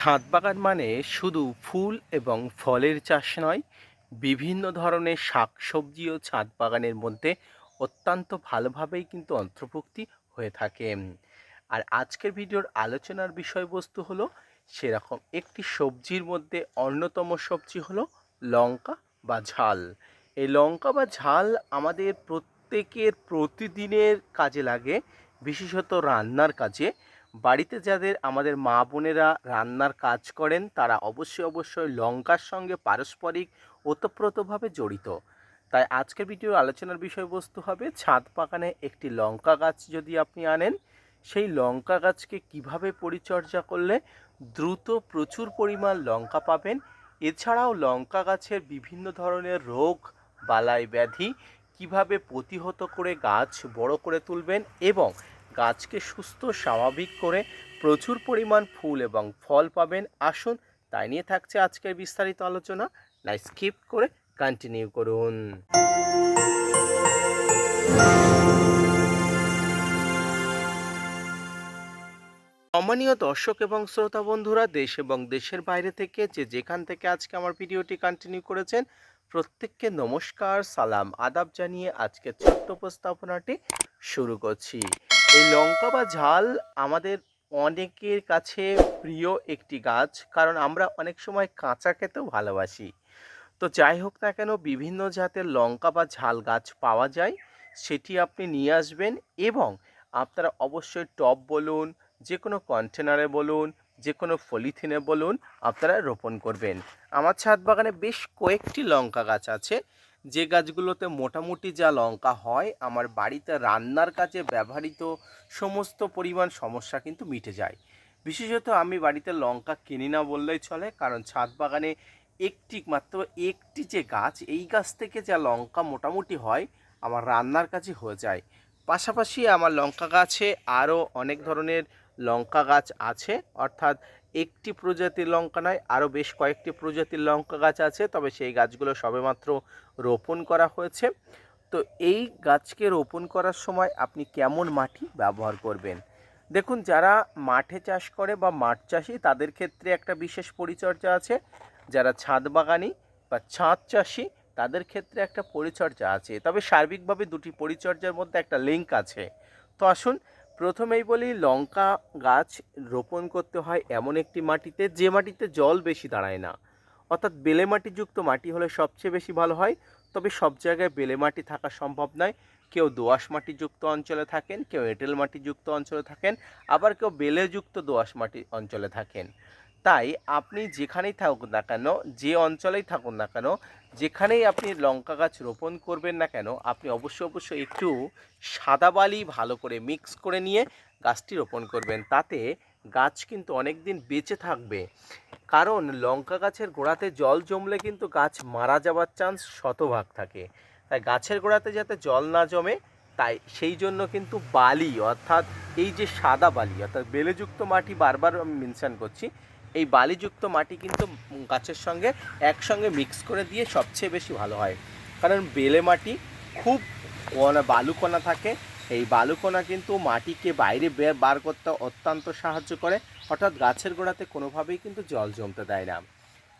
ছাদ বাগান মানে শুধু ফুল এবং ফলের চাষ নয়, বিভিন্ন ধরনের শাক শাকসবজিও ছাদ বাগানের মধ্যে অত্যন্ত ভালোভাবেই কিন্তু অন্তর্ভুক্তি হয়ে থাকে। আর আজকের ভিডিওর আলোচনার বিষয়বস্তু হলো, সেরকম একটি সবজির মধ্যে অন্যতম সবজি হলো লঙ্কা বা ঝাল। এই লঙ্কা বা ঝাল আমাদের প্রত্যেকের প্রতিদিনের কাজে লাগে, বিশেষত রান্নার কাজে। বাড়িতে যাদের আমাদের মা বোনেরা রান্নার কাজ করেন, তারা অবশ্যই অবশ্যই লঙ্কার সঙ্গে পারস্পরিক ওতপ্রোতভাবে জড়িত। তাই আজকের ভিডিওর আলোচনার বিষয়বস্তু হবে ছাদ বাগানে একটি লঙ্কা গাছ যদি আপনি আনেন, সেই লঙ্কা গাছকে কীভাবে পরিচর্যা করলে দ্রুত প্রচুর পরিমাণ লঙ্কা পাবেন। এছাড়াও লঙ্কা গাছের বিভিন্ন ধরনের রোগ, বালাই ব্যাধি কীভাবে প্রতিহত করে গাছ বড় করে তুলবেন এবং গাছকে সুস্থ, স্বাভাবিক করে প্রচুর পরিমাণ ফুল এবং ফল পাবেন। আসুন, তাই নিয়ে থাকছে আজকের বিস্তারিত আলোচনা। না, স্কিপ করে কন্টিনিউ করুন। সম্মানীয় দর্শক এবং শ্রোতা বন্ধুরা, দেশ এবং দেশের বাইরে থেকে যে যেখান থেকে আজকে আমার ভিডিওটি কন্টিনিউ করেছেন, প্রত্যেককে নমস্কার, সালাম, আদাব জানিয়ে আজকে ছোট্ট উপস্থাপনাটি শুরু করছি। এই লঙ্কা বা ঝাল আমাদের অনেকের কাছে প্রিয় একটি গাছ, কারণ আমরা অনেক সময় কাঁচা খেতেও ভালোবাসি। তো যাই হোক না কেন, বিভিন্ন জাতের লঙ্কা বা ঝাল গাছ পাওয়া যায়, সেটি আপনি নিয়ে আসবেন এবং আপনারা অবশ্যই টব বলুন যে কোনো কন্টেনারে বলুন যে কোনো পলিথিনে বলুন, আপনারা রোপণ করবেন। আমার ছাদ বাগানে বেশ কয়েকটি লঙ্কা গাছ আছে যে গাছগুলোতে মোটামুটি যা লঙ্কা হয়, আমার বাড়িতে রান্নার কাজে ব্যবহৃত সমস্ত পরিমাণ সমস্যা কিন্তু মিটে যায়। বিশেষত আমি বাড়িতে লঙ্কা কিনি না বললেই চলে, কারণ ছাদ বাগানে একটি মাত্র একটি যে গাছ, এই গাছ থেকে যা লঙ্কা মোটামুটি হয়, আমার রান্নার কাজে হয়ে যায়। পাশাপাশি আমার লঙ্কা গাছে আরও অনেক ধরনের লঙ্কা গাছ আছে, অর্থাৎ একটি প্রজাতির লঙ্কা নয়, আরও বেশ কয়েকটি প্রজাতির লঙ্কা গাছ আছে, তবে সেই গাছগুলো সবেমাত্র রোপণ করা হয়েছে। তো এই গাছকে রোপণ করার সময় আপনি কেমন মাটি ব্যবহার করবেন? দেখুন, যারা মাঠে চাষ করে বা মাঠ চাষি, তাদের ক্ষেত্রে একটা বিশেষ পরিচর্যা আছে। যারা ছাদ বাগানি বা ছাদ চাষি, তাদের ক্ষেত্রে একটা পরিচর্যা আছে। তবে সার্বিকভাবে দুটি পরিচর্যার মধ্যে একটা লিঙ্ক আছে। তো আসুন প্রথমেই বলি, লঙ্কা গাছ রোপণ করতে হয় এমন একটি মাটিতে যে মাটিতে জল বেশি দাঁড়ায় না। অর্থাৎ বেলে মাটিযুক্ত মাটি হলে সবচেয়ে বেশি ভালো হয়। তবে সব জায়গায় বেলে মাটি থাকা সম্ভব নয়। কেউ দোআঁশ মাটিযুক্ত অঞ্চলে থাকেন, কেউ এঁটেল মাটিযুক্ত অঞ্চলে থাকেন, আবার কেউ বেলেযুক্ত দোআঁশ মাটি অঞ্চলে থাকেন। তাই আপনি যেখানেই থাকুন না কেন, যে অঞ্চলেই থাকুন না কেন, যেখানেই আপনি লঙ্কা গাছ রোপণ করবেন না কেন, আপনি অবশ্যই অবশ্যই একটু সাদা বালি ভালো করে মিক্স করে নিয়ে গাছটি রোপণ করবেন। তাতে গাছ কিন্তু অনেক দিন বেঁচে থাকবে। কারণ লঙ্কা গাছের গোড়াতে জল জমলে কিন্তু গাছ মারা যাওয়ার চান্স শতভাগ থাকে। তাই গাছের গোড়াতে যাতে জল না জমে, তাই সেই জন্য কিন্তু বালি, অর্থাৎ এই যে সাদা বালি, অর্থাৎ বেলেযুক্ত মাটি বারবার আমি মেনশন করছি এই বালিযুক্ত মাটি কিন্তু গাছের সঙ্গে একসঙ্গে মিক্স করে দিয়ে সবচেয়ে বেশি ভালো হয়। কারণ বেলে মাটি খুব কণা বালুকণা থাকে। এই বালুকণা কিন্তু মাটিকে বাইরে বার করতে অত্যন্ত সাহায্য করে। অর্থাৎ গাছের গোড়াতে কোনোভাবেই কিন্তু জল জমতে দেয় না।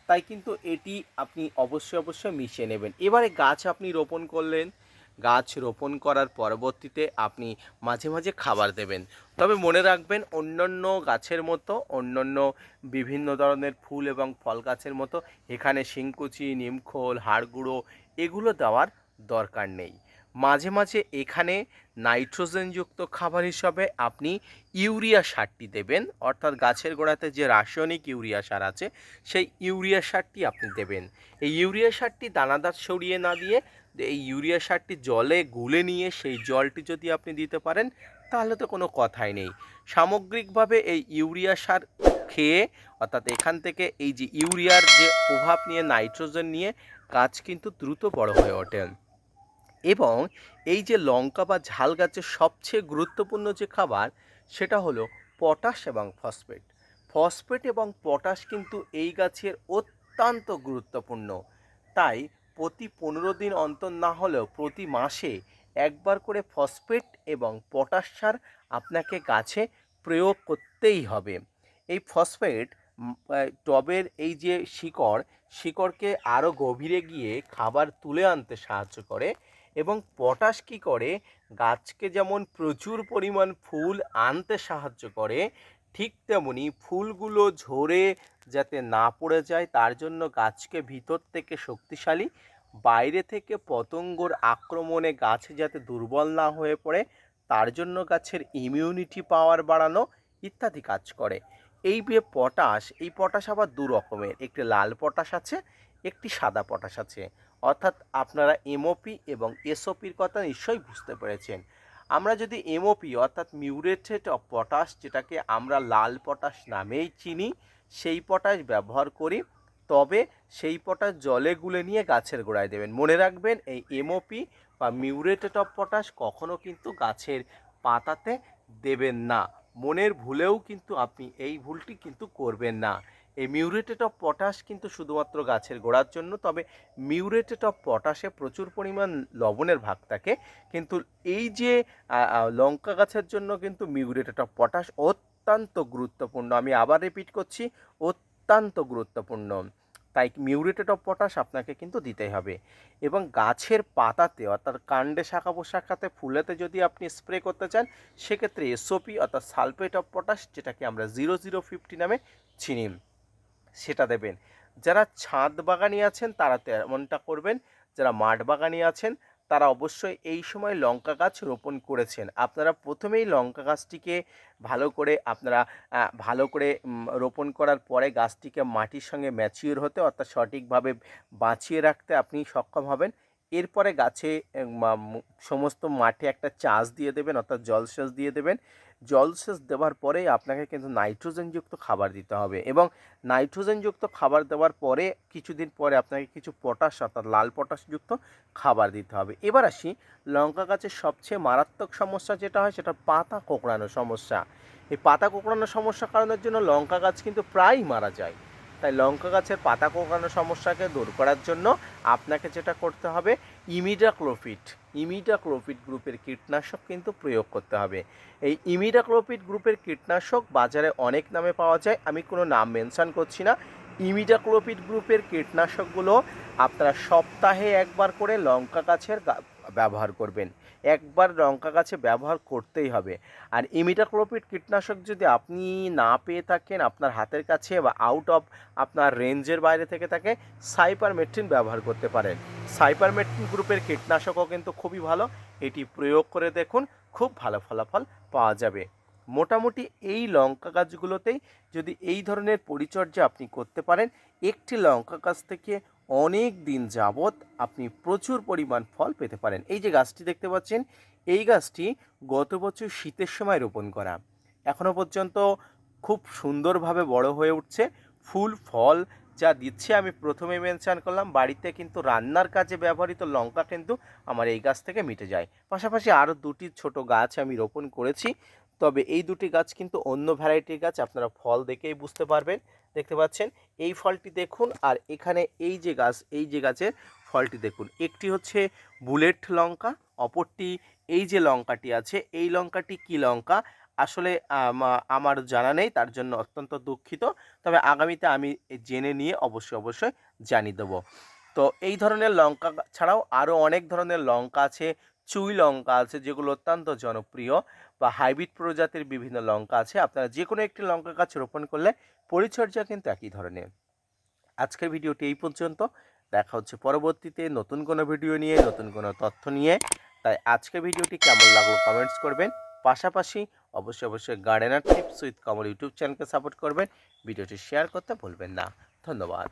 তাই কিন্তু এটি আপনি অবশ্যই অবশ্যই মিশিয়ে নেবেন। এবারে গাছ আপনি রোপণ করলেন গাছ রোপণ করার পরবর্তীতে আপনি মাঝে মাঝে খাবার দেবেন। তবে মনে রাখবেন, অন্যান্য গাছের মতো, অন্যান্য বিভিন্ন ধরনের ফুল এবং ফল গাছের মতো এখানে শিংকুচি, নিমখোল, হাড়গুঁড়ো এগুলো দেওয়ার দরকার নেই। মাঝে মাঝে এখানে নাইট্রোজেনযুক্ত খাবার হিসাবে আপনি ইউরিয়া সারটি দেবেন, অর্থাৎ গাছের গোড়াতে যে রাসায়নিক ইউরিয়া সার আছে, সেই ইউরিয়া সারটি আপনি দেবেন। এই ইউরিয়া সারটি দানাদার সরিয়ে না দিয়ে এই ইউরিয়া সারটি জলে গুলে নিয়ে সেই জলটি যদি আপনি দিতে পারেন, তাহলে তো কোনো কথাই নেই। সামগ্রিকভাবে এই ইউরিয়া সার খেয়ে, অর্থাৎ এখান থেকে এই যে ইউরিয়ার যে প্রভাব নিয়ে নাইট্রোজেন নিয়ে, গাছ কিন্তু দ্রুত বড় হয়ে ওঠে। এবং এই যে লঙ্কা বা ঝাল গাছের সবচেয়ে গুরুত্বপূর্ণ যে খাবার, সেটা হলো পটাশ এবং ফসফেট। ফসফেট এবং পটাশ কিন্তু এই গাছের অত্যন্ত গুরুত্বপূর্ণ। তাই প্রতি পনেরো দিন অন্তর না হলেও প্রতি মাসে একবার করে ফসফেট এবং পটাশ সার আপনাকে গাছে প্রয়োগ করতেই হবে। এই ফসফেট টবের এই যে শিকড়, শিকড়কে আরও গভীরে গিয়ে খাবার তুলে আনতে সাহায্য করে এবং পটাশ কী করে? গাছকে যেমন প্রচুর পরিমাণ ফুল আনতে সাহায্য করে ঠিক তেমনি ফুলগুলো ঝরে যাতে না পড়ে যায়, তার জন্য গাছকে ভিতর থেকে শক্তিশালী, বাইরে থেকে পতঙ্গর আক্রমণে গাছ যাতে দুর্বল না হয়ে পড়ে, তার জন্য গাছের ইমিউনিটি পাওয়ার বাড়ানো ইত্যাদি কাজ করে। এই যে পটাশ, এই পটাশ আবার দু রকমের, একটি লাল পটাশ আছে, একটি সাদা পটাশ আছে। অর্থাৎ আপনারা এমওপি এবং এসওপির কথা নিশ্চয়ই বুঝতে পেরেছেন। আমরা যদি এমওপি অর্থাৎ মিউরেটেড অফ পটাশ যেটাকে আমরা লাল পটাশ নামেই চিনি, সেই পটাশ ব্যবহার করি, তবে সেই পটাশ জলে গুলে নিয়ে গাছের গোড়ায় দেবেন। মনে রাখবেন, এই এমওপি বা মিউরেটেড অফ পটাশ কখনো কিন্তু গাছের পাতাতে দেবেন না। মনের ভুলেও কিন্তু আপনি এই ভুলটি কিন্তু করবেন না। এই মিউরেটেড অফ পটাশ কিন্তু শুধুমাত্র গাছের গোড়ার জন্য, তবে মিউরেটেড অফ পটাশে প্রচুর পরিমাণ লবণের ভাগ থাকে। কিন্তু এই যে লঙ্কা গাছের জন্য কিন্তু মিউরেটেড অফ পটাশ অত্যন্ত গুরুত্বপূর্ণ। আমি আবার রিপিট করছি, অত্যন্ত গুরুত্বপূর্ণ। তাই মিউরেটেড অফ পটাশ আপনাকে কিন্তু দিতেই হবে। এবং গাছের পাতাতে, অর্থাৎ কাণ্ডে শাখা পোশাখাতে ফুলেতে যদি আপনি স্প্রে করতে চান, সেক্ষেত্রে এসওপি অর্থাৎ সালফেট অফ পটাশ যেটাকে আমরা জিরো জিরো ফিফটি নামে চিনি। সেটা দেবেন। যারা ছাদ বাগানি আছেন, তারা তেমনটা করবেন, যারা মাঠ বাগানি আছেন, তারা অবশ্যই এই সময় লঙ্কা গাছ রোপণ করেছেন। আপনারা প্রথমেই লঙ্কা গাছটিকে ভালো করে আপনারা ভালো করে রোপণ করার পরে গাছটিকে মাটির সঙ্গে ম্যাচিওর হতে, অর্থাৎ সঠিকভাবে বাঁচিয়ে রাখতে আপনি সক্ষম হবেন। এরপরে গাছে সমস্ত মাঠে একটা চাষ দিয়ে দেবেন, অর্থাৎ জলসেচ দিয়ে দেবেন। জলসেচ দেওয়ার পরে আপনাকে কিন্তু নাইট্রোজেনযুক্ত খাবার দিতে হবে এবং নাইট্রোজেনযুক্ত খাবার দেওয়ার পরে কিছুদিন পরে আপনাকে কিছু পটাশ অর্থাৎ লাল পটাশযুক্ত খাবার দিতে হবে। এবার আসি লঙ্কা গাছের সবচেয়ে মারাত্মক সমস্যা যেটা হয় সেটা পাতা কোঁকড়ানো সমস্যা। এই পাতা কোঁকড়ানো সমস্যা কারণের জন্য লঙ্কা গাছ কিন্তু প্রায়ই মারা যায়। তাই লঙ্কা গাছের পাতা কোঁকড়ানো সমস্যাকে দূর করার জন্য আপনাকে যেটা করতে হবে ইমিডাক্লোফিট ইমিডাক্লোফিট গ্রুপের কীটনাশক কিন্তু প্রয়োগ করতে হবে। এই ইমিডাক্লোফিট গ্রুপের কীটনাশক বাজারে অনেক নামে পাওয়া যায়, আমি কোনো নাম মেনশান করছি না। ইমিডাক্লোপিড গ্রুপের কীটনাশকগুলো আপনারা সপ্তাহে একবার করে লঙ্কা গাছের ব্যবহার করবেন। একবার লঙ্কা গাছে ব্যবহার করতেই হবে। আর ইমিডাক্লোপিড কীটনাশক যদি আপনি না পেয়ে থাকেন, আপনার হাতের কাছে বা আউট অফ আপনার রেঞ্জের বাইরে থেকে থাকে সাইপারমেট্রিন ব্যবহার করতে পারেন। সাইপারমেট্রিন গ্রুপের কীটনাশকও কিন্তু খুবই ভালো। এটি প্রয়োগ করে দেখুন, খুব ভালো ফলাফল পাওয়া যাবে। মোটামুটি এই লঙ্কা গাছগুলোতেই যদি এই ধরনের পরিচর্যা আপনি করতে পারেন, একটি লঙ্কা গাছ থেকে অনেক দিন যাবৎ আপনি প্রচুর পরিমাণ ফল পেতে পারেন। এই যে গাছটি দেখতে পাচ্ছেন, এই গাছটি গত বছর শীতের সময় রোপণ করা। এখনও পর্যন্ত খুব সুন্দরভাবে বড় হয়ে উঠছে। ফুল, ফল যা দিচ্ছে আমি প্রথমে মেনশন করলাম। বাড়িতে কিন্তু রান্নার কাজে ব্যবহৃত লঙ্কা কিন্তু আমার এই গাছ থেকে মিটে যায়। পাশাপাশি আরও দুটি ছোট গাছ আমি রোপণ করেছি। তবে এই দুটি গাছ কিন্তু অন্য ভ্যারাইটির গাছ। আপনারা ফল দেখেই বুঝতে পারবেন। দেখতে পাচ্ছেন। এই ফলটি দেখুন আর এখানে এই যে গাছ, এই যে গাছের ফলটি দেখুন। একটি হচ্ছে বুলেট লঙ্কা, অপরটি এই যে লঙ্কাটি আছে, এই লঙ্কাটি কি লঙ্কা? আসলে আমার জানা নেই, তার জন্য অত্যন্ত দুঃখিত। তবে আগামীতে আমি জেনে নিয়ে অবশ্যই অবশ্যই জানিয়ে দেবো। তো এই ধরনের লঙ্কা ছাড়াও আরও অনেক ধরনের লঙ্কা আছে, চুই লঙ্কা আছে, যেগুলো অত্যন্ত জনপ্রিয়। বা হাইব্রিড প্রজাতির বিভিন্ন লঙ্কা আছে, আপনারা যে কোনো একটি লঙ্কা গাছ রোপণ করলে পরিচর্যা কিন্তু একই ধরনের। আজকের ভিডিওটি এই পর্যন্ত। দেখা হচ্ছে পরবর্তীতে নতুন কোনো ভিডিও নিয়ে, নতুন কোনো তথ্য নিয়ে। তাই আজকের ভিডিওটি কেমন লাগল কমেন্টস করবেন। পাশাপাশি অবশ্যই অবশ্যই gardener tips with Kamal YouTube চ্যানেলকে সাপোর্ট করবেন। ভিডিওটি শেয়ার করতে ভুলবেন না। ধন্যবাদ।